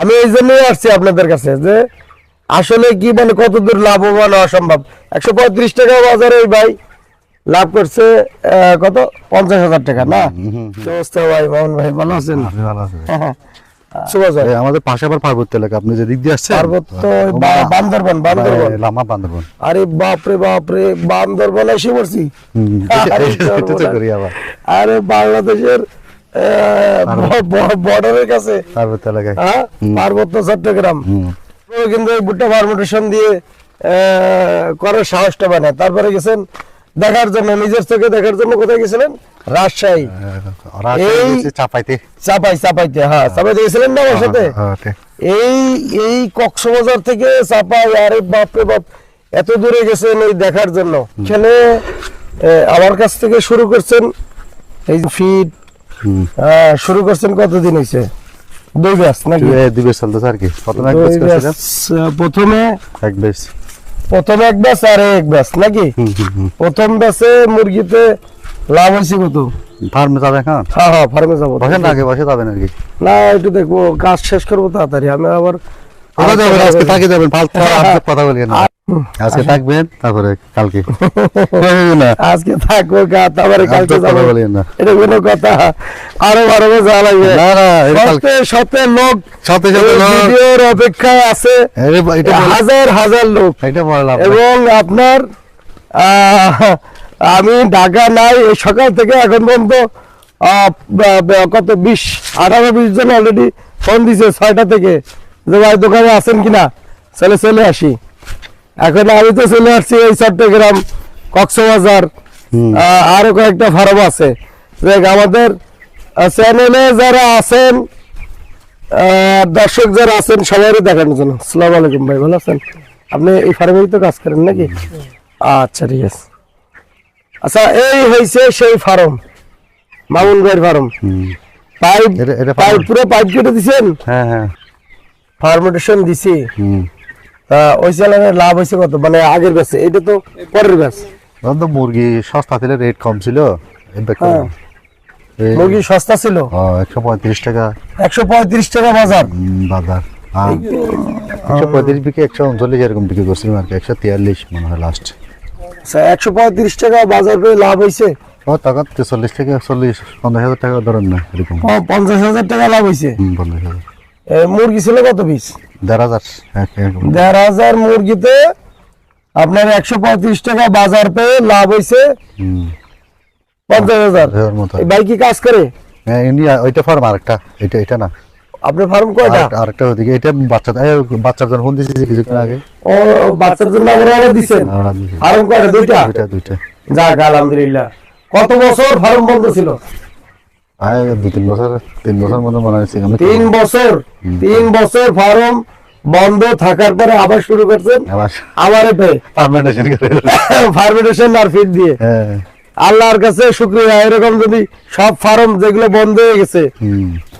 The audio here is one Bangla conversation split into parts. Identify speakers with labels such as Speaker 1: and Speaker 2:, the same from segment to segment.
Speaker 1: আমি এই জন্যই আসছি আপনাদের কাছে যে আসলে কি মানে কতদূর লাভবান হওয়া সম্ভব? একশো পঁয়ত্রিশ টাকা বাজারে ওই ভাই লাভ করছে কত? পঞ্চাশ হাজার টাকা না? অবস্থা ভাই? মোহন ভাই ভালো আছেন?
Speaker 2: ভালো আছেন।
Speaker 1: জয়।
Speaker 2: এই আমাদের পাশে আবার পার্বত্য এলাকা আপনি যে দিক দিয়ে আসছেন?
Speaker 1: পার্বত্য ওই বা- বান্দরবান বান্দরবান।
Speaker 2: এই লামা বান্দরবন।
Speaker 1: আরে বাপরে বাপরে বান্দরবান এসে পড়ছি। আরে বাংলাদেশের বর্ডারের কাছে।
Speaker 2: পার্বত্য এলাকায়।
Speaker 1: হ্যাঁ পার্বত্য চট্টগ্রাম। কিন্তু এই ভুট্টা ফার্মেন্টেশন দিয়ে করার সাহসটা বানায় তারপরে গেছেন দেখার জন্য নিজের চোখে দেখার জন্য কোথায় গেছিলেন? রাজশাহী। এই-
Speaker 2: এই চাপাইতে।
Speaker 1: চাপাই চাপাইতে হ্যাঁ চাপাইতে গেছিলেন না আমার সাথে?
Speaker 2: হ্যাঁ,
Speaker 1: এই এই কক্সবাজার থেকে চাপাই আরে বাপরে বাপ এত দূরে গেছেন এই দেখার জন্য। এখানে আমার কাছ থেকে শুরু করছেন এই ফিট শুরু করছেন কতদিন হয়েছে দুই ব্যাস নাকি?
Speaker 2: দুই চলতেছে আর কি। প্রথমে এক
Speaker 1: ব্যাস, প্রথমে?
Speaker 2: এক বেশ
Speaker 1: প্রথমে এক ব্যাস আর এক ব্যাস নাকি? প্রথম ব্যাসে মুরগিতে লাভ হয়েছে কত?
Speaker 2: ফার্মে যাবে হ্যাঁ
Speaker 1: হ্যাঁ হ্যাঁ ফার্মে যাব।
Speaker 2: বসেন না আগে বসে যাবেন আর কি।
Speaker 1: না একটু দেখব কাজ শেষ করব তাড়াতাড়ি। আমি আবার
Speaker 2: যাবেন? আজকে থাকি যাবেন ফালতু কথা বলি না। আজকে থাকবেন তারপরে কালকে। না
Speaker 1: আজকে থাকব তারপরে কালকে যাব।
Speaker 2: না।
Speaker 1: এটা কোনো কথা। আরও বারো যাওয়া লাগবে।
Speaker 2: না না
Speaker 1: সতে সতে লোক
Speaker 2: সাথে সাথে
Speaker 1: ভিডিওর অপেক্ষায় আছে হাজার হাজার লোক।
Speaker 2: এটা বললাম
Speaker 1: এবং আপনার আমি ঢাকা নাই এই সকাল থেকে এখন পর্যন্ত কত বিশ আঠারো বিশ জন অলরেডি ফোন দিছে ছয়টা থেকে। যে ভাই দোকানে আছেন কিনা? চলে চলে আসি। এখন আমি তো চলে আসছি এই চট্টগ্রাম কক্সবাজার আরও কয়েকটা ফার্ম আছে। আমাদের চ্যানেলে যারা আছেন দর্শক যারা আছেন সবাই দেখানোর জন্য। সালাম আলাইকুম ভাই ভালো আছেন? আপনি এই ফার্মেই তো কাজ করেন নাকি? আচ্ছা ঠিক আছে। আচ্ছা এই হয়েছে সেই ফার্ম মামুন ভাইয়ের ফার্ম
Speaker 2: হুম।
Speaker 1: পাইপ পাইপ পুরো পাইপ কেটে দিছেন?
Speaker 2: হ্যাঁ হ্যাঁ।
Speaker 1: ফার্মেন্টেশন দিছি। ওই চ্যানেলের লাভ হয়েছে কত? মানে আগের ব্যাচে এটা তো পরের ব্যাচ
Speaker 2: তখন তো মুরগি সস্তা ছিল রেট কম ছিল
Speaker 1: হ্যাঁ। মুরগি সস্তা ছিল?
Speaker 2: একশো পঁয়ত্রিশ টাকা।
Speaker 1: একশো পঁয়ত্রিশ টাকা বাজার।
Speaker 2: বাজার। একশো পঁয়ত্রিশ বিকে একশো উনচল্লিশ এরকম বিক্রি করছিলাম আর কি একশো তিয়াল্লিশ মনে হয় লাস্ট
Speaker 1: আচ্ছা একশো পঁয়ত্রিশ টাকা বাজার পেয়ে লাভ হয়েছে?
Speaker 2: ও তখন চল্লিশ থেকে চল্লিশ পঞ্চাশ হাজার টাকা ধরেন না এরকম।
Speaker 1: পঞ্চাশ হাজার টাকা লাভ হয়েছে?
Speaker 2: পঞ্চাশ হাজার।
Speaker 1: এ, মুরগি ছিল কত পিস
Speaker 2: দেড় হাজার। এক- এরকম।
Speaker 1: দেড় হাজার মুরগিতে আপনার একশো পঁয়ত্রিশ টাকা বাজার পেয়ে লাভ হয়েছে পঞ্চাশ হাজার।
Speaker 2: এর মতো।
Speaker 1: এই ভাই কি কাজ করে?
Speaker 2: হ্যাঁ, ইন্ডিয়া ওইটা ফার্ম আরেকটা। এটা এটা না।
Speaker 1: আপনার ফার্ম কয়টা?
Speaker 2: আরেকটা- আরেকটা ওদিকে। এটা বাচ্চা বাচ্চার জন্য ফোন দিয়েছি কিছুক্ষণ আগে।
Speaker 1: ও বাচ্চার জন্য। ফার্ম কয়টা? দুইটা?
Speaker 2: দুইটা দুইটা
Speaker 1: যাক আলহামদুলিল্লাহ। কত বছর ফার্ম বন্ধ ছিল?
Speaker 2: আয় দু তিন বছর তিন বছর মতো মনে আমি
Speaker 1: তিন বছর। তিন বছর ফার্ম বন্ধ থাকার পরে আবার শুরু করছেন?
Speaker 2: আবার
Speaker 1: ফার্মেন্টেশন আর ফিট দিয়ে।
Speaker 2: হ্যাঁ।
Speaker 1: আল্লাহর কাছে শুক্রিয়া। এরকম যদি সব ফার্ম যেগুলো বন্ধ হয়ে গেছে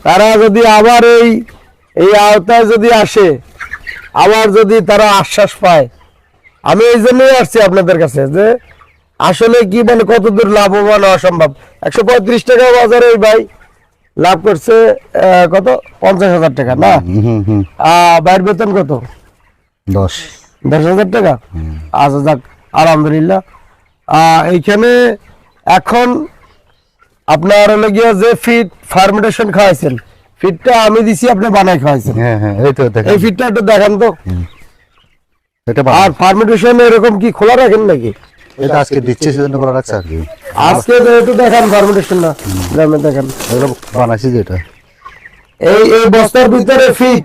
Speaker 1: তারা যদি আবার এই এই আওতায় যদি আসে আবার যদি তারা আশ্বাস পায়। আমি এই জন্যই আসছি আপনাদের কাছে যে আসলে কি মানে কতদূর লাভবান হওয়া সম্ভব? একশো পঁয়ত্রিশ টাকা বাজারে ভাই। লাভ করছে কত? পঞ্চাশ হাজার টাকা না? বাইরের বেতন কত?
Speaker 2: দশ।
Speaker 1: দশ হাজার টাকা? আচ্ছা যাক আলহামদুলিল্লাহ। এইখানে এখন আপনার হলো গিয়ে যে ফিট ফার্মেন্টেশন খাওয়াইছেন ফিটটা আমি দিছি আপনি বানাই খাওয়াইছেন।
Speaker 2: হ্যাঁ হ্যাঁ এই
Speaker 1: ফিটটা একটু দেখান তো।
Speaker 2: এটা
Speaker 1: আর ফার্মেন্টেশন এরকম কি খোলা রাখেন নাকি?
Speaker 2: এটা আজকে দিচ্ছে সেজন্য করা রাখছে আর কি
Speaker 1: আজকে তো একটু দেখান ফার্মেন্টেশন না। গ্রামে দেখান।
Speaker 2: এগুলো বানাইছি যেটা
Speaker 1: এই এই বস্তার ভিতরে ফিট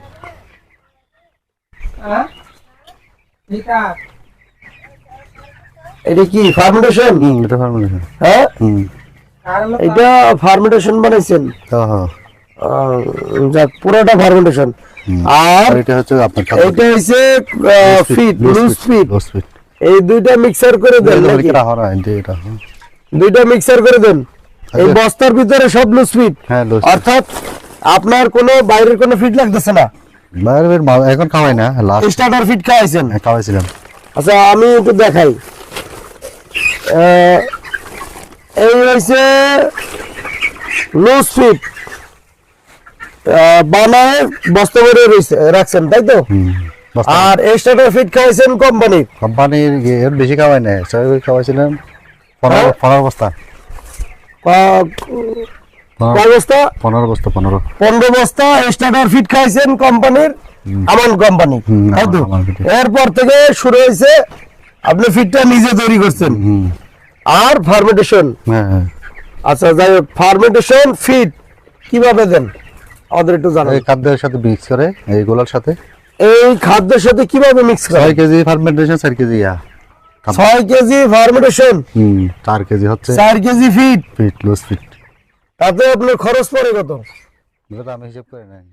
Speaker 1: এটা কি ফার্মেন্টেশন
Speaker 2: এটা ফার্মেন্টেশন
Speaker 1: হ্যাঁ? এটা ফার্মেন্টেশন বানাইছেন।
Speaker 2: হ্যাঁ হ্যাঁ।
Speaker 1: আহ, যাক পুরোটা ফার্মেন্টেশন আর
Speaker 2: আর এটা হচ্ছে আপনার
Speaker 1: এটা হচ্ছে fit loose fit
Speaker 2: loose fit
Speaker 1: এই দুইটা মিক্সার করে দেন। দুইটা মিক্সার করে দেন। এই
Speaker 2: আচ্ছা।
Speaker 1: বস্তার ভিতরে সব লুজ ফিট
Speaker 2: হ্যাঁ
Speaker 1: অর্থাৎ আপনার কোনো বাইরের কোনো ফিট লাগতেছে না?
Speaker 2: বাইরের এখন খাওয়াই না লাস্ট
Speaker 1: স্টার্টার ফিট খাওয়াইছেন?
Speaker 2: খাওয়াইছিলাম।
Speaker 1: আচ্ছা আমি একটু দেখাই। এই হচ্ছে লুজ ফিট বানায় বস্তা করে রাখছেন তাই তো? আর এক্সট্রা ফিট খাইছেন কোম্পানি
Speaker 2: কোম্পানির এর বেশি খাওয়াই নাই। সবাই খাওয়াইছিলাম পনেরো
Speaker 1: হ্যাঁ?
Speaker 2: পনেরো বস্তা।
Speaker 1: কয় বস্তা?
Speaker 2: পনেরো বস্তা পনেরো।
Speaker 1: পনেরো বস্তা ফিট খাইছেন কোম্পানির আমান কোম্পানি। এরপর থেকে শুরু হয়েছে আপনি ফিটটা নিজে তৈরি করছেন। আর ফার্মেন্টেশন
Speaker 2: হ্যাঁ হ্যাঁ।
Speaker 1: আচ্ছা যাই হোক ফার্মেন্টেশন ফিট কীভাবে দেন? আমাদের একটু জানান।
Speaker 2: এই খাদ্যের সাথে মিক্স করে এইগুলোর সাথে।
Speaker 1: এই খাদ্যের সাথে কীভাবে মিক্স
Speaker 2: ছয়
Speaker 1: করেন
Speaker 2: কেজি ফার্মেন্টেশন চার কেজি ইয়া। খাদ্য।
Speaker 1: ছয় কেজি ফার্মেন্টেশন
Speaker 2: হুম চার কেজি হচ্ছে
Speaker 1: চার KG fit
Speaker 2: fit loose fit
Speaker 1: তাতে আপনার খরচ পড়ে কত?
Speaker 2: আমি হিসেব করে নাই।